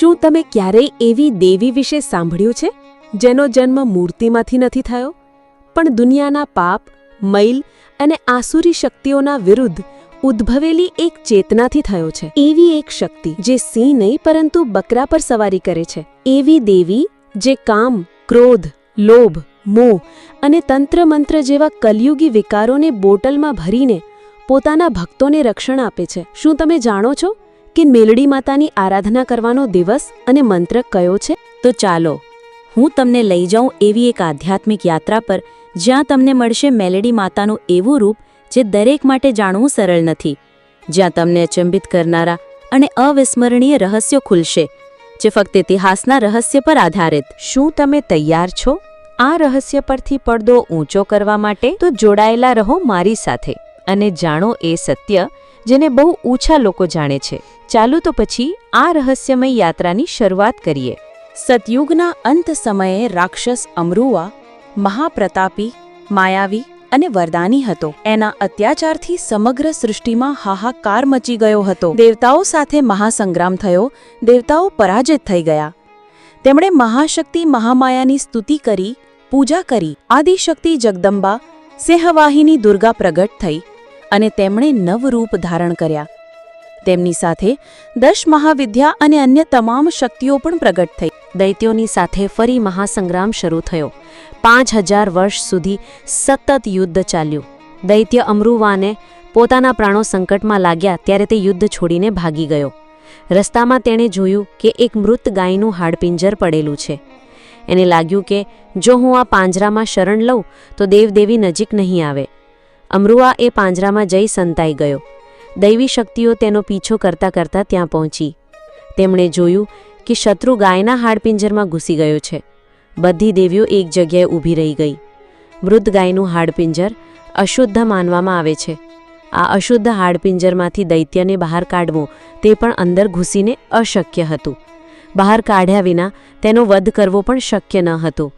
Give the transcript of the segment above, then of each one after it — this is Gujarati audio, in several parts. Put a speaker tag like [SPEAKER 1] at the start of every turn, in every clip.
[SPEAKER 1] શું તમે ક્યારેય એવી દેવી વિશે સાંભળ્યું છે, જેનો જન્મ મૂર્તિમાંથી નથી થયો? પણ દુનિયાના પાપ, મૈલ અને આસુરી શક્તિઓના વિરુદ્ધ ઉદ્ભવેલી એક ચેતનાથી થયો છે. એવી એક શક્તિ જે સિંહ નહીં, પરંતુ બકરા પર સવારી કરે છે. એવી દેવી જે કામ, ક્રોધ, લોભ, મોહ અને તંત્ર મંત્ર જેવા કલયુગી વિકારોને બોટલમાં ભરીને પોતાના ભક્તોને રક્ષણ આપે છે. શું તમે જાણો છો? કે મેલડી માતાની આરાધના કરવાનો દિવસ અને મંત્ર કયો છે?
[SPEAKER 2] તો ચાલો, હું તમને લઈ જાઉં એવી એક આધ્યાત્મિક યાત્રા પર, જ્યાં તમને મળશે મેલેડી માતાનું એવું રૂપ જે દરેક માટે જાણવું સરળ નથી. જ્યાં તમને અચંબિત કરનારા અને અવિસ્મરણીય રહસ્યો ખુલશે, જે ફક્ત ઇતિહાસના રહસ્ય પર આધારિત. શું તમે તૈયાર છો? આ રહસ્ય પરથી પડદો ઊંચો કરવા માટે તો જોડાયેલા રહો મારી સાથે અને જાણો એ સત્ય જેને બહુ ઓછા લોકો જાણે છે. ચાલો તો પછી આ રહસ્યમય યાત્રાની શરૂઆત કરીએ. સતયુગના અંત સમયે રાક્ષસ અમરુવા, મહાપ્રતાપી, માયાવી અને વરદાની હતો. એના અત્યાચારથી સમગ્ર સૃષ્ટિમાં હાહાકાર મચી ગયો હતો. દેવતાઓ સાથે મહાસંગ્રામ થયો, દેવતાઓ પરાજિત થઈ ગયા. તેમણે મહાશક્તિ મહામાયાની સ્તુતિ કરી, પૂજા કરી. આદિશક્તિ જગદંબા, સિંહવાહિની દુર્ગા પ્રગટ થઈ અને તેમણે નવરૂપ ધારણ કર્યા. તેમની સાથે દશ મહાવિદ્યા અને અન્ય તમામ શક્તિઓ પણ પ્રગટ થઈ. દૈત્યોની સાથે ફરી મહાસંગ્રામ શરૂ થયો. પાંચ હજાર વર્ષ સુધી સતત યુદ્ધ ચાલ્યું. દૈત્ય અમરુવાને પોતાના પ્રાણો સંકટમાં લાગ્યા ત્યારે તે યુદ્ધ છોડીને ભાગી ગયો. રસ્તામાં તેણે જોયું કે એક મૃત ગાયનું હાડપિંજર પડેલું છે. એને લાગ્યું કે જો હું આ પાંજરામાં શરણ લઉં તો દેવદેવી નજીક નહીં આવે. અમરુઆ એ પાંજરામાં જઈ સંતાઈ ગયો. દૈવી શક્તિઓ તેનો પીછો કરતા કરતા ત્યાં પહોંચી. તેમણે જોયું કે શત્રુ ગાયના હાડપિંજરમાં ઘૂસી ગયો છે. બધી દેવીઓ એક જગ્યાએ ઊભી રહી ગઈ. મૃત ગાયનું હાડપિંજર અશુદ્ધ માનવામાં આવે છે. આ અશુદ્ધ હાડપિંજરમાંથી દૈત્યને બહાર કાઢવું તે પણ અંદર ઘૂસીને અશક્ય હતું. બહાર કાઢ્યા વિના તેનો વધ કરવો પણ શક્ય ન હતો.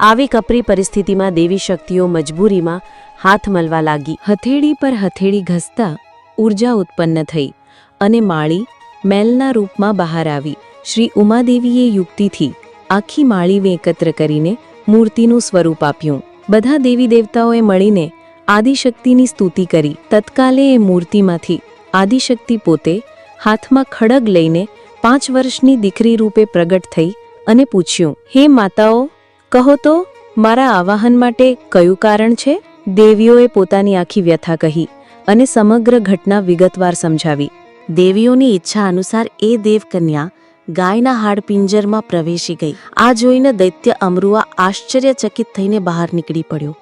[SPEAKER 2] આવી કપરી પરિસ્થિતિમાં દેવી શક્તિઓ મજબૂરીમાં હાથ મળવા લાગી. હથેળી પર હથેળી ઘસતા ઊર્જા ઉત્પન્ન થઈ અને માળી મેલના રૂપમાં બહાર આવી. શ્રી ઉમાદેવીએ યુક્તિથી આખી માળી એકત્ર કરીને મૂર્તિનું સ્વરૂપ આપ્યું. બધા દેવી દેવતાઓએ મળીને આદિશક્તિની સ્તુતિ કરી. તત્કાલે એ મૂર્તિમાંથી આદિશક્તિ પોતે હાથમાં ખડગ લઈને પાંચ વર્ષની દીકરી રૂપે પ્રગટ થઈ અને પૂછ્યું, હે માતાઓ, કહો તો, મારા આવાહન માટે કયું કારણ છે? દેવીઓએ પોતાની આખી વ્યથા કહી. અને સમગ્ર ઘટના વિગતવાર સમજાવી. દેવીઓની ઈચ્છા અનુસાર એ દેવકન્યા ગાયના હાડપિંજરમાં પ્રવેશી ગઈ. આ જોઈને દૈત્ય અમરુઆ આશ્ચર્યચકિત થઈને બહાર નીકળી પડ્યો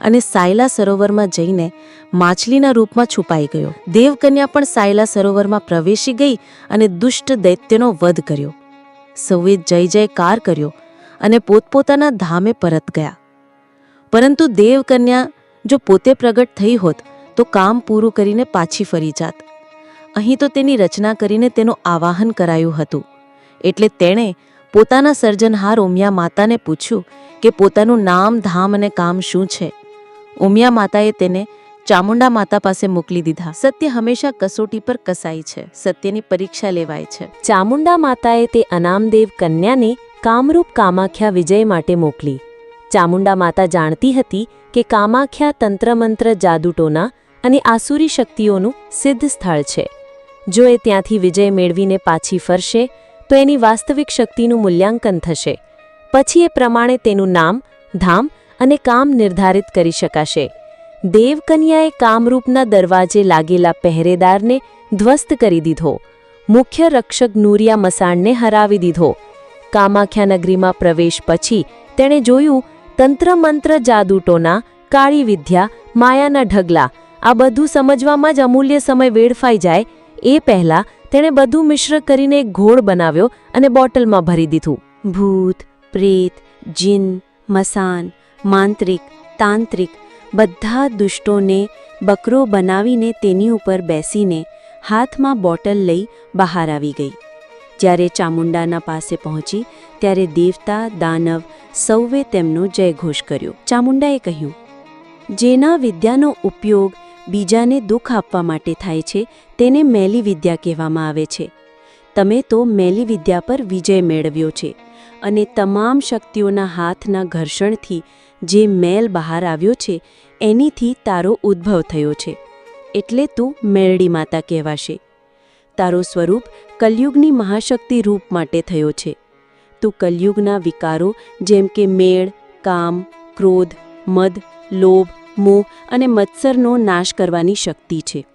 [SPEAKER 2] અને સાયલા સરોવરમાં જઈને માછલીના રૂપમાં છુપાઈ ગયો. દેવકન્યા પણ સાયલા સરોવરમાં પ્રવેશી ગઈ અને દુષ્ટ દૈત્યનો વધ કર્યો. સૌએ જય જયકાર કર્યો અને પોતપોતાના ધામે પરત ગયા. પરંતુ દેવકન્યા જો પોતે પ્રગટ થઈ હોત તો કામ પૂરું કરીને પાછી ફરી જાત. અહીં તો તેની રચના કરીને તેનું આવાહન કરાયું હતું. એટલે તેણે પોતાના સર્જનહાર ઉમિયા માતાને પૂછ્યું કે પોતાનું નામ, ધામ અને કામ શું છે? ઉમિયા માતાએ તેને ચામુંડા માતા પાસે મોકલી દીધા. સત્ય હંમેશા કસોટી પર કસાય છે. સત્યની પરીક્ષા લેવાય છે. ચામુંડા માતાએ તે અનામદેવ કન્યાને કામરૂપ કામાખ્યા વિજય માટે મોકલી. ચામુંડા માતા જાણતી હતી કે કામાખ્યા તંત્રમંત્ર જાદુટોના અને આસુરી શક્તિઓનું સિદ્ધ સ્થળ છે. જો એ ત્યાંથી વિજય મેળવીને પાછી ફરશે, તો એની વાસ્તવિક શક્તિનું મૂલ્યાંકન થશે. પછી એ પ્રમાણે તેનું નામ, ધામ અને કામ નિર્ધારિત કરી શકાશે. દેવકન્યાએ કામરૂપના દરવાજે લાગેલા પહેરેદારને ધ્વસ્ત કરી દીધો. મુખ્ય રક્ષક નૂરિયા મસાણને હરાવી દીધો. કામાખ્યા નગરીમાં પ્રવેશ પછી તેણે જોયું તંત્રમંત્ર જાદુટોના, કાળી વિદ્યા, માયાના ઢગલા આ બધું સમજવામાં જ અમૂલ્ય સમય વેડફાઈ જાય. એ પહેલાં તેણે બધું મિશ્ર કરીને એક ઘોળ બનાવ્યો અને બોટલમાં ભરી દીધું. ભૂત, પ્રેત, જીન, મસાન, માંત્રિક, તાંત્રિક બધા દુષ્ટોને બકરો બનાવીને તેની ઉપર બેસીને હાથમાં બોટલ લઈ બહાર આવી ગઈ. જ્યારે ચામુંડાના પાસે પહોંચી, ત્યારે દેવતા, દાનવ સૌએ તેમનો જયઘોષ કર્યો. ચામુંડાએ કહ્યું, જેના વિદ્યાનો ઉપયોગ બીજાને દુઃખ આપવા માટે થાય છે, તેને મેલી વિદ્યા કહેવામાં આવે છે.
[SPEAKER 1] તમે તો મેલી વિદ્યા પર વિજય મેળવ્યો છે અને તમામ શક્તિઓના હાથના ઘર્ષણથી જે મેલ બહાર આવ્યો છે, એનીથી તારો ઉદ્ભવ થયો છે. એટલે તું મેરડી માતા કહેવાશે. તારો સ્વરૂપ કલયુગની મહાશક્તિ રૂપ માટે થયો છે. તું કલયુગના વિકારો જેમ કે મેળ, કામ, ક્રોધ, મદ, લોભ મોહ અને મત્સરનો નાશ કરવાની શક્તિ છે.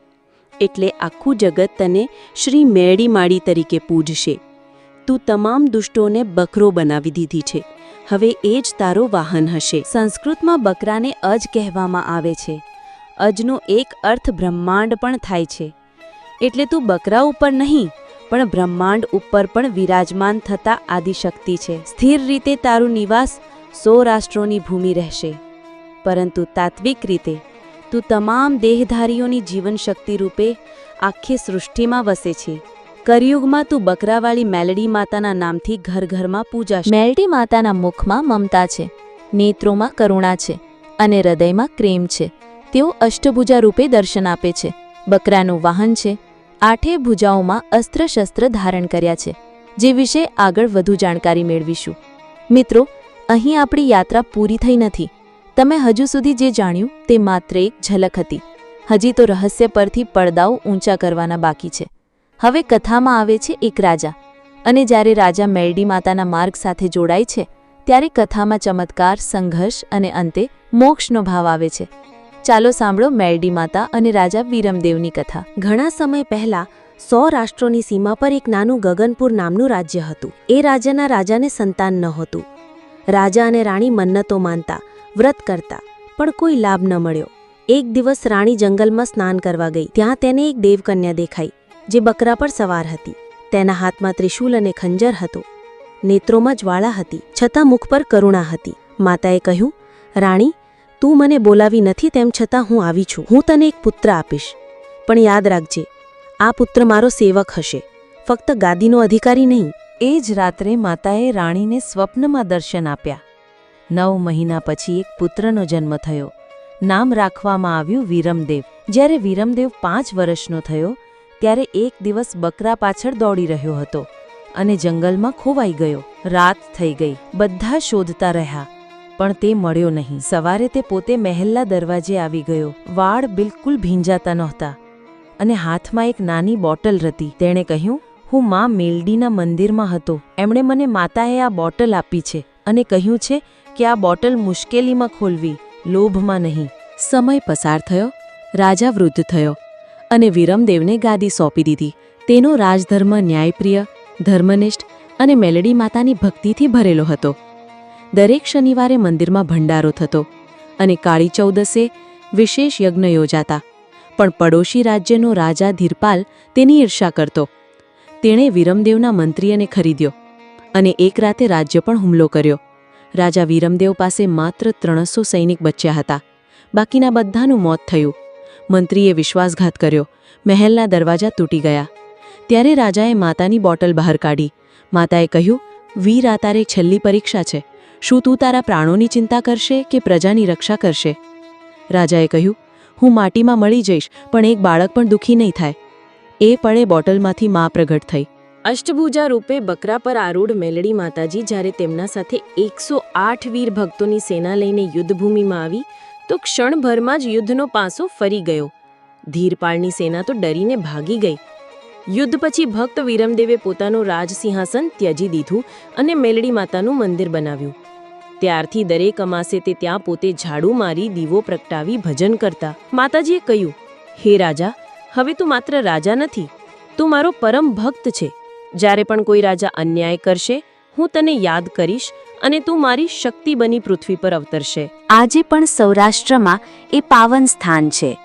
[SPEAKER 1] એટલે આખું જગત તને શ્રી મેળી માળી તરીકે પૂજશે. તું તમામ દુષ્ટોને બકરો બનાવી દીધી છે. હવે એ જ તારો વાહન હશે.
[SPEAKER 2] સંસ્કૃતમાં બકરાને અજ કહેવામાં આવે છે. અજનો એક અર્થ બ્રહ્માંડ પણ થાય છે. એટલે તું બકરા ઉપર નહીં, પણ બ્રહ્માંડ ઉપર પણ વિરાજમાન થતા આદિશક્તિ છે. સ્થિર રીતે તારું નિવાસ સો રાષ્ટ્રોની ભૂમિ રહેશે. પરંતુ તાત્વિક રીતે, તું તમામ દેહધારીઓની જીવનશક્તિ રૂપે આખી સૃષ્ટિમાં વસે છે. કરિયુગમાં તું બકરાવાળી મેલડી માતાના નામથી ઘર ઘરમાં પૂજા મેલડી માતાના મુખમાં મમતા છે, નેત્રોમાં કરુણા છે અને હૃદયમાં પ્રેમ છે. તેઓ અષ્ટભુજા રૂપે દર્શન આપે છે. બકરાનું વાહન છે, આઠે ભુજાઓમાં અસ્ત્રશસ્ત્ર ધારણ કર્યા છે, જે વિશે આગળ વધુ જાણકારી મેળવીશું. મિત્રો, અહીં આપણી યાત્રા પૂરી થઈ નથી. તમે હજુ સુધી જે જાણ્યું તે માત્ર એક ઝલક હતી. હજી તો રહસ્ય પરથી પડદાઓ ઊંચા કરવાના બાકી છે. હવે કથામાં આવે છે એક રાજા. અને જ્યારે રાજા મેરડી માતાના માર્ગ સાથે જોડાય છે, ત્યારે કથામાં ચમત્કાર, સંઘર્ષ અને અંતે મોક્ષનો ભાવ આવે છે. ચાલો સાંભળો મેરડી માતા અને રાજા વીરમદેવની કથા.
[SPEAKER 1] ઘણા સમય પહેલા સો રાષ્ટ્રોની સીમા પર એક નાનું ગગનપુર નામનું રાજ્ય હતું. એ રાજ્યના રાજાને સંતાન નહોતું રાજા અને રાણી મન્નતો માનતા વ્રત કરતા, પણ કોઈ લાભ ન મળ્યો. એક દિવસ રાણી જંગલમાં સ્નાન કરવા ગઈ. ત્યાં તેને એક દેવકન્યા દેખાઈ, જે બકરા પર સવાર હતી. તેના હાથમાં ત્રિશૂલ અને ખંજર હતો. નેત્રોમાં જ્વાળા હતી, છતાં મુખ પર કરુણા હતી. માતાએ કહ્યું, રાણી, તું મને બોલાવી નથી તેમ છતાં હું આવી છું. હું તને એક પુત્ર આપીશ. પણ યાદ રાખજે, આ પુત્ર મારો સેવક હશે. ફક્ત ગાદીનો અધિકારી નહીં.
[SPEAKER 2] એ જ રાત્રે માતાએ રાણીને સ્વપ્નમાં દર્શન આપ્યા. નવ મહિના પછી એક પુત્રનો જન્મ થયો. નામ રાખવામાં આવ્યું વિરમદેવ. જ્યારે વિરમદેવ પાંચ વર્ષનો થયો, ત્યારે એક દિવસ બકરા પાછળ દોડી રહ્યો હતો અને જંગલમાં ખોવાઈ ગયો. રાત થઈ ગઈ. બધા શોધતા રહ્યા, પણ તે મળ્યો નહીં. સવારે તે પોતે મહેલના દરવાજે આવી ગયો. વાળ બિલકુલ ભીંજાતા નહોતા અને હાથમાં એક નાની બોટલ હતી. તેણે કહ્યું, હું માં મેલડીના મંદિરમાં હતો. એમણે મને માતાએ આ બોટલ આપી છે અને કહ્યું છે કે આ બોટલ મુશ્કેલીમાં ખોલવી, લોભમાં નહીં. સમય પસાર થયો, રાજા વૃદ્ધ થયો અને વિરમદેવને ગાદી સોંપી દીધી. તેનો રાજધર્મ ન્યાયપ્રિય, ધર્મનિષ્ઠ અને મેલડી માતાની ભક્તિથી ભરેલો હતો. દરેક શનિવારે મંદિરમાં ભંડારો થતો અને કાળી ચૌદસે વિશેષ યજ્ઞ યોજાતા. પણ પડોશી રાજ્યનો રાજા ધીરપાલ તેની ઈર્ષા કરતો. તેણે વિરમદેવના મંત્રીને ખરીદ્યો અને એક રાતે રાજ્ય પણ હુમલો કર્યો. રાજા વીરમદેવ પાસે માત્ર ત્રણસો સૈનિક બચ્યા હતા. બાકીના બધાનું મોત થયું. મંત્રીએ વિશ્વાસઘાત કર્યો. મહેલના દરવાજા તૂટી ગયા. ત્યારે રાજાએ માતાની બોટલ બહાર કાઢી. માતાએ કહ્યું, વીર આ તારે છેલ્લી પરીક્ષા છે. શું તું તારા પ્રાણોની ચિંતા કરશે કે પ્રજાની રક્ષા કરશે? રાજાએ કહ્યું, હું માટીમાં મળી જઈશ, પણ એક બાળક પણ દુઃખી નહીં થાય. એ પળે બોટલમાંથી મા પ્રગટ થઈ.
[SPEAKER 1] અષ્ટભુજા રૂપે બકરા પર આરૂઢ મેલડી માતાજી જ્યારે તેમના સાથે એકસો આઠ વીર ભક્તોની સેના લઈને યુદ્ધભૂમિમાં આવી, તો ક્ષણભરમાં જ યુદ્ધનો પાસો ફરી ગયો. ધીરપાળની સેના તો ડરીને ભાગી ગઈ. યુદ્ધ પછી ભક્ત વિરમદેવે પોતાનું રાજસિંહાસન ત્યજી દીધું અને મેલડી માતાનું મંદિર બનાવ્યું. ત્યારથી દરેક અમાસે તે ત્યાં પોતે ઝાડુ મારી દીવો પ્રગટાવી ભજન કરતા. માતાજીએ કહ્યું, હે રાજા, હવે તું માત્ર રાજા નથી, તું મારો પરમ ભક્ત છે. જ્યારે પણ કોઈ રાજા અન્યાય કરશે, હું તને યાદ કરીશ અને તું મારી શક્તિ બની પૃથ્વી પર અવતરશે.
[SPEAKER 2] આજે પણ સૌરાષ્ટ્રમાં એ પાવન સ્થાન છે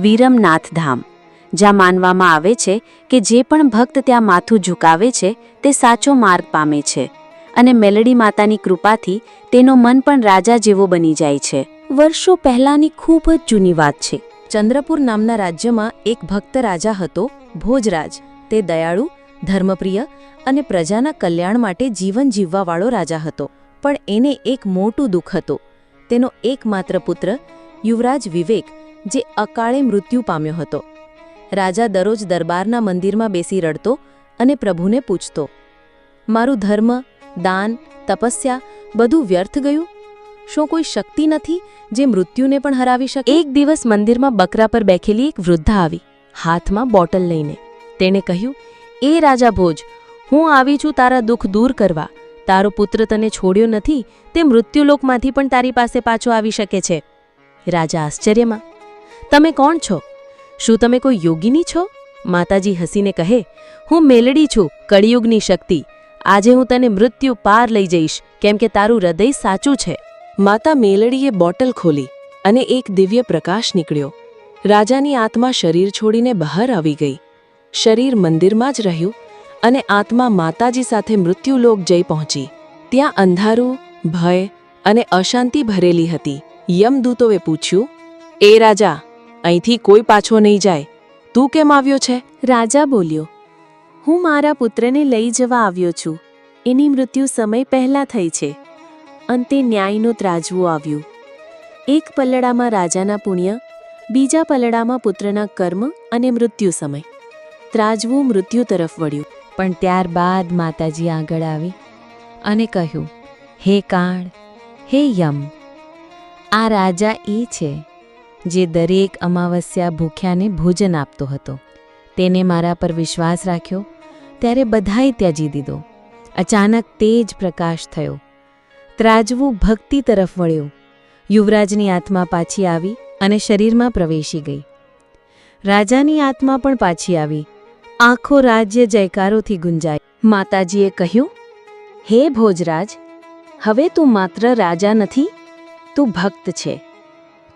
[SPEAKER 2] વીરમનાથ ધામ જ્યાં માનવામાં આવે છે કે જે પણ ભક્ત ત્યાં માથું ઝુકાવે છે, તે સાચો માર્ગ પામે છે અને મેલડી માતાની કૃપાથી તેનો મન પણ રાજા જેવો બની જાય છે. વર્ષો પહેલાંની ખૂબ જ જૂની વાત છે. ચંદ્રપુર નામના રાજ્યમાં એક ભક્ત રાજા હતો, ભોજરાજ. તે દયાળુ ધર્મપ્રિય અને પ્રજાના કલ્યાણ માટે જીવન જીવવાવાળો રાજા હતો. પણ એને એક મોટું દુઃખ હતું. તેનો એકમાત્ર પુત્ર યુવરાજ વિવેક, જે અકાળે મૃત્યુ પામ્યો હતો. રાજા દરરોજ દરબારના મંદિરમાં બેસી રડતો અને પ્રભુને પૂછતો મારું ધર્મ, દાન, તપસ્યા બધું વ્યર્થ ગયું? શું કોઈ શક્તિ નથી જે મૃત્યુને પણ હરાવી શકે? એક દિવસ મંદિરમાં બકરા પર બેઠેલી એક વૃદ્ધા આવી, હાથમાં બોટલ લઈને. તેણે કહ્યું એ રાજા ભોજ, હું આવી છું તારા દુઃખ દૂર કરવા. તારો પુત્ર તને છોડ્યો નથી, તે મૃત્યુલોકમાંથી પણ તારી પાસે પાછો આવી શકે છે. રાજા આશ્ચર્યમાં, તમે કોણ છો? શું તમે કોઈ યોગીની છો? માતાજી હસીને કહે, હું મેલડી છું, કળિયુગની શક્તિ. આજે હું તને મૃત્યુ પાર લઈ જઈશ, કેમ કે તારું હૃદય સાચું છે.
[SPEAKER 1] માતા મેલડીએ બોટલ ખોલી અને એક દિવ્ય પ્રકાશ નીકળ્યો. રાજાની આત્મા શરીર છોડીને બહાર આવી ગઈ. શરીર મંદિરમાં જ રહ્યું અને આત્મા માતાજી સાથે મૃત્યુલોક જઈ પહોંચી. ત્યાં અંધારું, ભય અને અશાંતિ ભરેલી હતી. યમદૂતોએ પૂછ્યું, એ રાજા, અહીંથી કોઈ પાછો નહીં જાય. તું કેમ આવ્યો છે?
[SPEAKER 2] રાજા બોલ્યો, હું મારા પુત્રને લઈ જવા આવ્યો છું. એની મૃત્યુ સમય પહેલાં થઈ છે. અંતે ન્યાયનું ત્રાજવું આવ્યું. એક પલડામાં રાજાના પુણ્ય, બીજા પલડામાં પુત્રના કર્મ અને મૃત્યુ સમય. ત્રાજવું મૃત્યુ તરફ વળ્યું. પણ ત્યારબાદ માતાજી આગળ આવી અને કહ્યું, હે કાળ, હે યમ, આ રાજા એ છે જે દરેક અમાવસ્યા ભૂખ્યાને ભોજન આપતો હતો. તેને મારા પર વિશ્વાસ રાખ્યો, ત્યારે બધાએ ત્યાજી દીધો. અચાનક તેજ પ્રકાશ થયો. ત્રાજવું ભક્તિ તરફ વળ્યું. યુવરાજની આત્મા પાછી આવી અને શરીરમાં પ્રવેશી ગઈ. રાજાની આત્મા પણ પાછી આવી આખો રાજ્ય જયકારોથી ગુંજાય. માતાજીએ કહ્યું, હે ભોજરાજ, હવે તું માત્ર રાજા નથી, તું ભક્ત છે.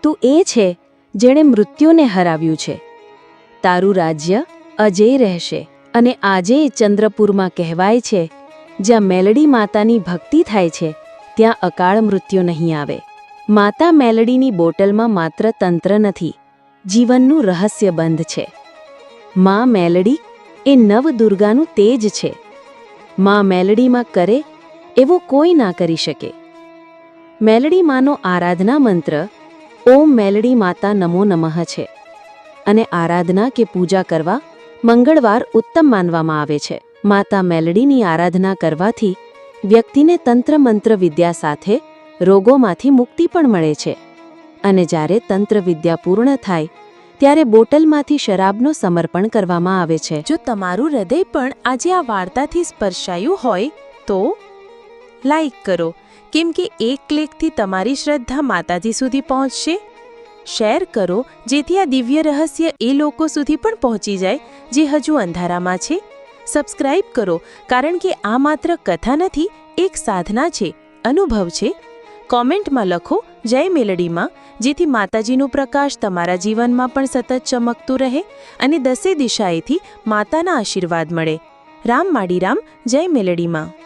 [SPEAKER 2] તું એ છે જેણે મૃત્યુને હરાવ્યું છે. તારું રાજ્ય અજય રહેશે અને આજે ચંદ્રપુરમાં કહેવાય છે, જ્યાં મેલડી માતાની ભક્તિ થાય છે, ત્યાં અકાળ મૃત્યુ નહીં આવે. માતા મેલડીની બોટલમાં માત્ર તંત્ર નથી, જીવનનું રહસ્ય બંધ છે. માં મેલડી એ નવ દુર્ગાનું તેજ છે. માં મેલડીમાં કરે એવો કોઈ ના કરી શકે. મેલડી માનો આરાધના મંત્ર, ઓમ મેલડી માતા નમો નમઃ છે. અને આરાધના કે પૂજા કરવા મંગળવાર ઉત્તમ માનવામાં આવે છે. માતા મેલડીની આરાધના કરવાથી વ્યક્તિને તંત્ર મંત્ર વિદ્યા સાથે રોગોમાંથી મુક્તિ પણ મળે છે. અને જ્યારે તંત્ર વિદ્યા પૂર્ણ થાય ત્યારે બોટલમાંથી શરાબનો સમર્પણ કરવામાં આવે છે.
[SPEAKER 3] જો તમારું હૃદય પણ આજે આ વાર્તાથી સ્પર્શાયું હોય, તો લાઈક કરો. કેમ કે એક ક્લિકથી તમારી શ્રદ્ધા માતાજી સુધી પહોંચશે. શેર કરો, જેથી આ દિવ્ય રહસ્ય એ લોકો સુધી પણ પહોંચી જાય, જે હજુ અંધારામાં છે. સબસ્ક્રાઇબ કરો, કારણ કે આ માત્ર કથા નથી, એક સાધના છે, અનુભવ છે. કોમેન્ટમાં લખો, જય મેલડીમાં જેથી માતાજીનો પ્રકાશ તમારા જીવનમાં પણ સતત ચમકતું રહે અને દસે દિશાએથી માતાના આશીર્વાદ મળે. રામ માડી રામ, જય મેલડીમાં.